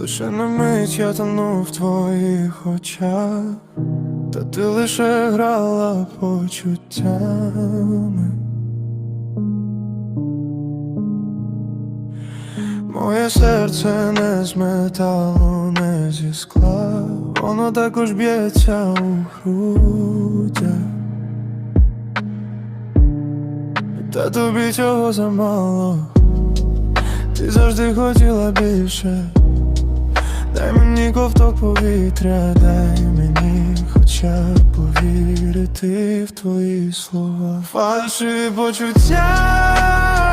Лише на мить я тону в твоїх очах, та ти лише грала почуттями. Моє серце не з металу, не зі скла, воно також б'ється у грудь. Та тобі цього замало, ти завжди хотіла більше. Дай мені ковток повітря, дай мені хоча б повірити в твої слова. Фальшиві почуття,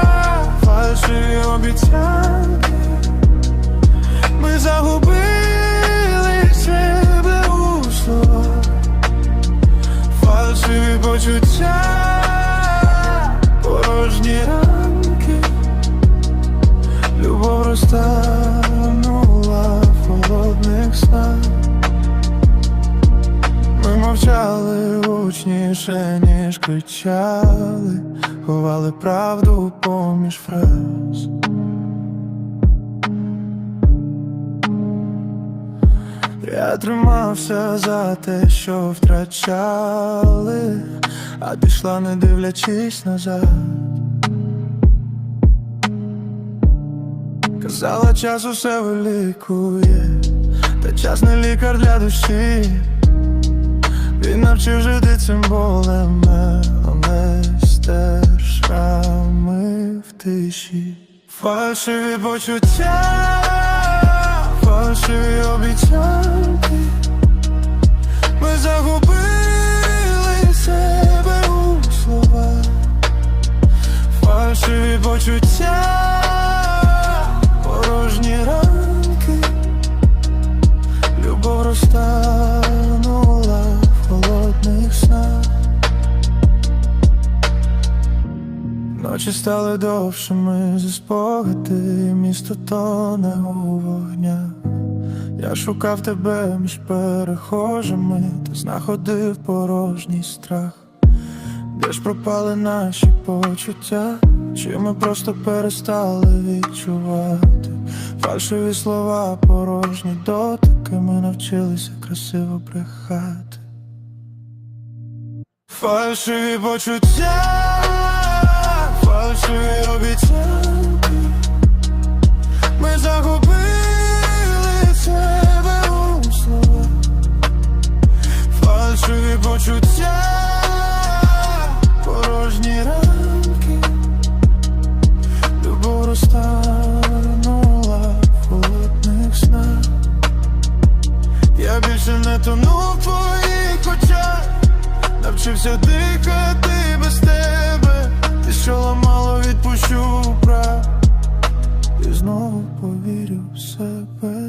гучніше, ніж кричали, ховали правду поміж фраз. Я тримався за те, що втрачали, а пішла, не дивлячись назад. Казала, час усе вилікує, та час не лікар для душі. Навчив жити цим болем, але стер шрами в тиші. Фальшиві почуття, фальшиві обіцянки. Ми загубили себе у словах. Фальшиві почуття, Ночі стали довшими за спогади, місто тоне у вогнях. Я шукав тебе між перехожими, та знаходив порожній страх. Де ж пропали наші почуття? Чи ми просто перестали відчувати? Фальшиві слова, порожні дотики, ми навчилися красиво брехати. Фальшиві почуття, фальшиві обіцянки. Ми загубили себе у словах. Фальшиві почуття, порожні ранки, любов розтанула в холодних снах. Я більше не тону в твоїх очах, навчився дихати без тебе. Ти що ламало, відпущу прав і знову повірю в себе.